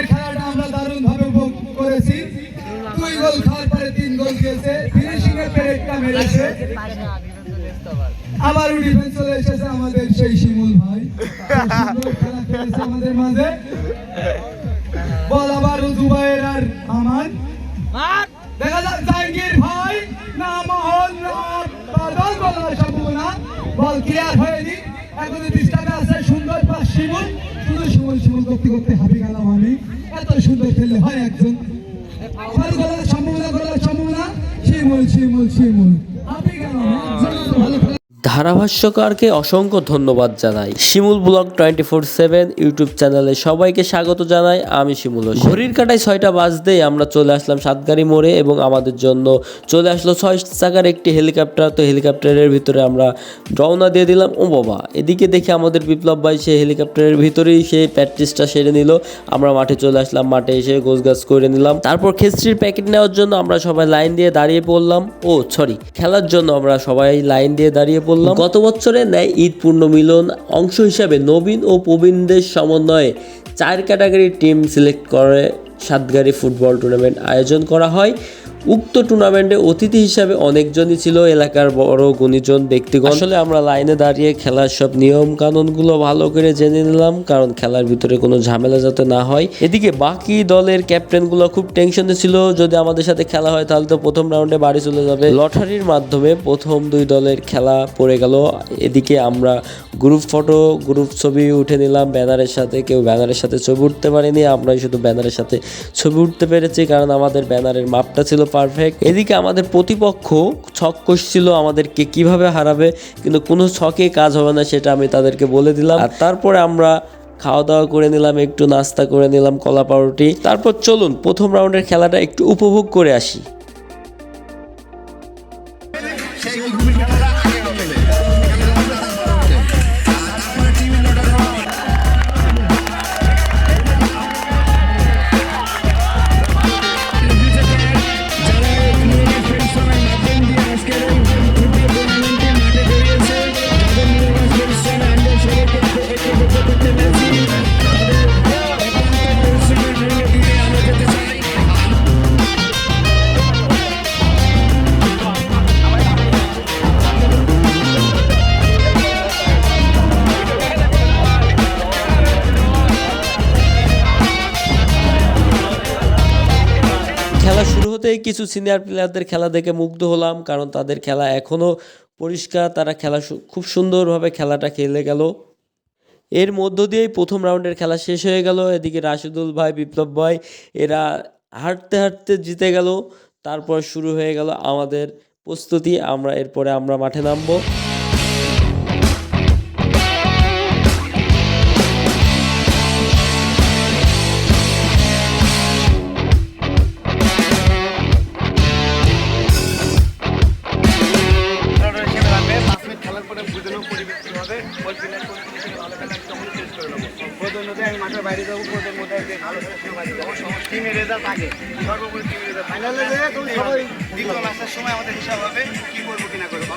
আগের খেলাটা আমরা দারুণ ভাবে করেছি। দুই গোল খাওয়ার পরে তিন গোল খেয়েছে ফিনিশিং এর পেরেকটা মেরেছে। আবারও ডিফেন্স চলে এসেছে আমাদের সেই শিমুল ভাই। খেলা খেলেছে আমাদের মাঝে। বল আবার জুবাইর আর আমান। দেখা যাক, জাহাঙ্গীর ভাই, না মহল না বাদল বলার সম্ভাবনা বল ক্লিয়ার হয়নি। এখন ডিস্টার্বে আছে সুন্দর পাস শিমুল। শুধু শিমুল শিমুল করতে করতে হাবি গেলাম আমি এত সুন্দর খেললে হয় একজন বল গলার সম্ভাবনা গলার সম্ভাবনা শিমুল শিমুল শিমুল হাবি গেলাম একজন তো ভালো খেলা ধারাভাষ্যকারকে অসংখ্য ধন্যবাদ জানাই। Shimul blog twenty four seven YouTube চ্যানেলে সবাইকে স্বাগত জানাই, আমি শিমুল। ঘড়ির কাটায় ছয়টা বাজতেই আমরা চলে আসলাম সাতগাড়ি মোড়ে এবং আমাদের জন্য চলে আসলো ছয় চাকার একটি হেলিকপ্টার। তো হেলিকপ্টারের ভিতরে আমরা রওনা দিয়ে দিলাম, ও বাবা, এদিকে দেখে আমাদের বিপ্লব ভাই সেই হেলিকপ্টারের ভিতরেই সেই প্র্যাকটিসটা সেরে নিল। আমরা মাঠে চলে আসলাম, মাঠে এসে গোছগাছ করে নিলাম। তারপর খেস্ট্রির প্যাকেট নেওয়ার জন্য আমরা সবাই লাইন দিয়ে দাঁড়িয়ে পড়লাম। ও, সরি, খেলার জন্য আমরা সবাই লাইন দিয়ে দাঁড়িয়ে পড়লাম। গত বছরে ন্যায় ঈদ পূর্ণ মিলন অংশ হিসাবে নবীন ও প্রবীণদের সমন্বয়ে চার ক্যাটাগরি টিম সিলেক্ট করে সাতগাড়ি ফুটবল টুর্নামেন্ট আয়োজন করা হয়। উক্ত টুর্নামেন্টে অতিথি হিসাবে অনেকজনই ছিল এলাকার বড় গুণীজন, ব্যক্তিগণ। আসলে আমরা লাইনে দাঁড়িয়ে খেলার সব নিয়ম কানুনগুলো ভালো করে জেনে নিলাম, কারণ খেলার ভিতরে কোনো ঝামেলা যাতে না হয়। এদিকে বাকি দলের ক্যাপ্টেনগুলো খুব টেনশনে ছিল, যদি আমাদের সাথে খেলা হয় তাহলে তো প্রথম রাউন্ডে বাড়ি চলে যাবে। লটারির মাধ্যমে প্রথম দুই দলের খেলা পড়ে গেল। এদিকে আমরা গ্রুপ ফটো গ্রুপ ছবি উঠে নিলাম, ব্যানারের সাথে। কেউ ব্যানারের সাথে ছবি উঠতে পারেনি, আমরাই শুধু ব্যানারের সাথে ছবি উঠতে পেরেছি, কারণ আমাদের ব্যানারের মাপটা ছিল পারফেক্ট এদিকে আমাদের প্রতিপক্ষ ছক কষছিল আমাদেরকে কীভাবে হারাবে, কিন্তু কোনো ছকে কাজ হবে না সেটা আমি তাদেরকে বলে দিলাম। আর তারপরে আমরা খাওয়া দাওয়া করে নিলাম, একটু নাস্তা করে নিলাম, কলা পাউরুটি। তারপর চলুন, প্রথম রাউন্ডের খেলাটা একটু উপভোগ করে আসি। খেলা শুরু হতেই কিছু সিনিয়র প্লেয়ারদের খেলা দেখে মুগ্ধ হলাম, কারণ তাদের খেলা এখনও পরিষ্কার। তারা খেলা খুব সুন্দরভাবে খেলাটা খেলে গেল। এর মধ্য দিয়েই প্রথম রাউন্ডের খেলা শেষ হয়ে গেল। এদিকে রাশিদুল ভাই, বিপ্লব ভাই, এরা হাঁটতে হাঁটতে জিতে গেল। তারপর শুরু হয়ে গেল আমাদের প্রস্তুতি। আমরা, এরপরে আমরা মাঠে নামবো। হবে, কি করব কিনা করব?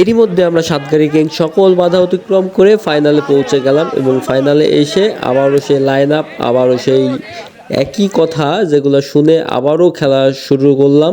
এরই মধ্যে আমরা সাতগাড়ি গ্যাং সকল বাধা অতিক্রম করে ফাইনালে পৌঁছে গেলাম এবং ফাইনালে এসে আবারও সেই লাইন আপ আবারও সেই একই কথা যেগুলো শুনে আবারও খেলা শুরু করলাম।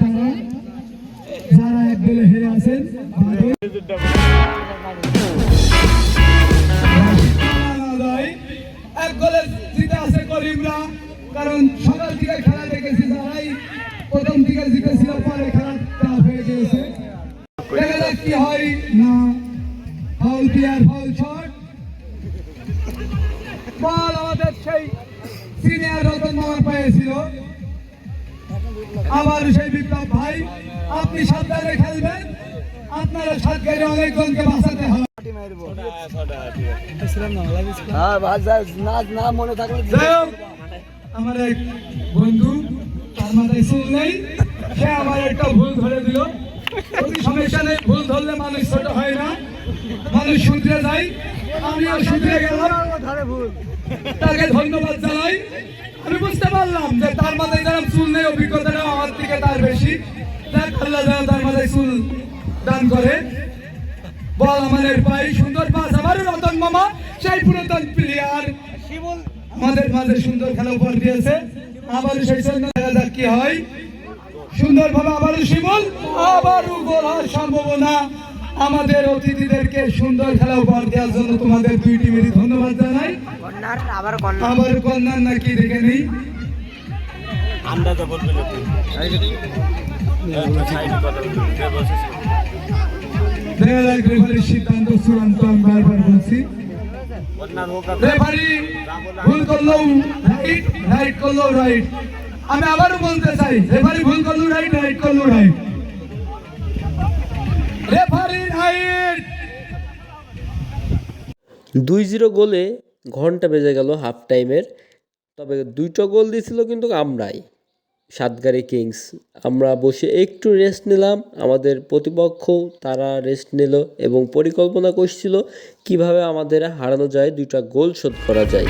তারা? যারা এক দলে হেরে আছেন। এক কারণ সকাল থেকে খেলা দেখেছি যারাই প্রথম দিকে জিতেছিল, পরে কি হয়। মামার পায়ে ছিল আবার সেই বিপ্লব ভাই আপনি সাবধানে খেলবেন। আপনারা সাতগাড়ি অনেকজনকে বাঁচাতে হবে। হ্যাঁ আমার এক বন্ধু তার মাথায় চুল নেই সে আমার একটা ভুল ধরে দিল। সমস্যা নেই ভুল ধরলে মানুষ ছোট হয় না। মানুষ শুধরে যায়। আমিও শুধরে গেলাম। তাকে ধন্যবাদ জানাই। পারলাম যে তার মাথায় যারা চুল নেই অভিজ্ঞতাটা আমার থেকে তার বেশি। যাক আল্লাহ যেন তার মাথায় চুল দান করে। বল আমাদের পাই সুন্দর পাস আমারও রতন মামা সেই পুরাতন প্লেয়ার আমাদের মাঝে সুন্দর খেলা উপহার দিয়েছে। আবার সেই জন্য দেখা যাক কি হয়। সুন্দর ভাবে আবারও শিমুল আবারও গোল হওয়ার সম্ভাবনা। আমাদের অতিথিদেরকে সুন্দর খেলা উপহার দেওয়ার জন্য তোমাদের দুই টিমেরই ধন্যবাদ জানাই। আবার আবার কন্যার নাকি দেখে নেই। রেফারির সিদ্ধান্ত চূড়ান্ত আমি বারবার বলছি। রেফারি ভুল করল রাইট রাইট করল রাইট আমি আবারও বলতে চাই রেফারি ভুল করল রাইট রাইট করল রাইট রেফারি রাইট দুই জিরো গোলে ঘণ্টা বেজে গেল হাফ টাইমের। তবে দুইটা গোল দিয়েছিল কিন্তু আমরাই। সাতগাড়ি কিংস। আমরা বসে একটু রেস্ট নিলাম। আমাদের প্রতিপক্ষ, তারা রেস্ট নিল এবং পরিকল্পনা করছিল কীভাবে আমাদের হারানো যায় দুটা গোল শোধ করা যায়।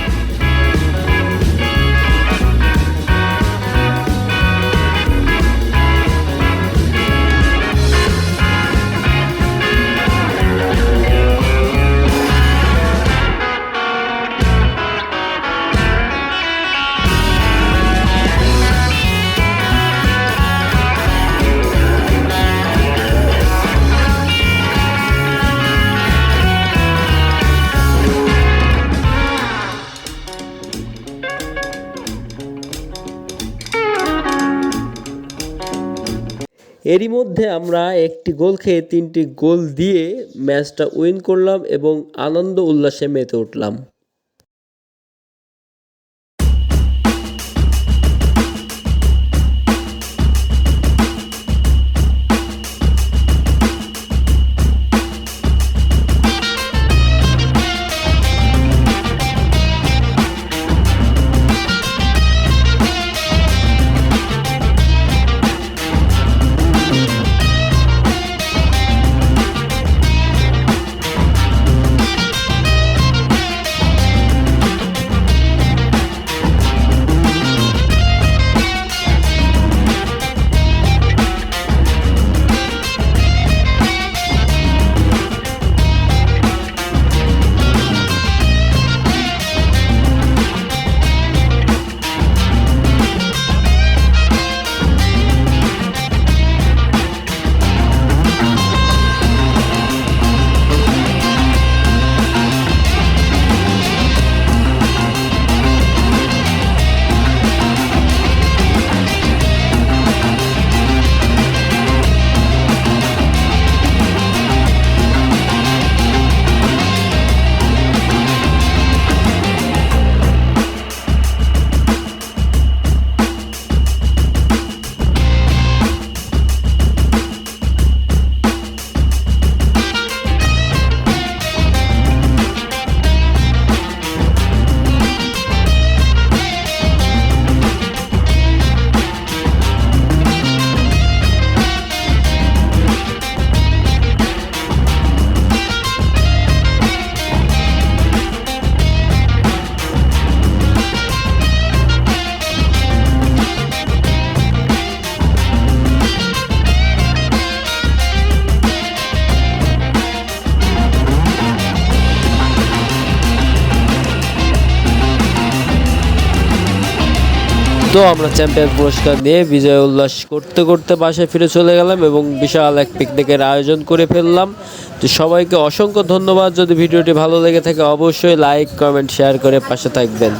এরই মধ্যে আমরা একটি গোল খেয়ে তিনটি গোল দিয়ে ম্যাচটা উইন করলাম এবং আনন্দ উল্লাসে মেতে উঠলাম। তো আমরা চ্যাম্পিয়ন পুরস্কার নিয়ে বিজয় উল্লাস করতে করতে বাসায় ফিরে চলে গেলাম এবং বিশাল এক পিকনিকের আয়োজন করে ফেললাম। তো সবাইকে অসংখ্য ধন্যবাদ। যদি ভিডিওটি ভালো লেগে থাকে, অবশ্যই লাইক কমেন্ট শেয়ার করে পাশে থাকবেন।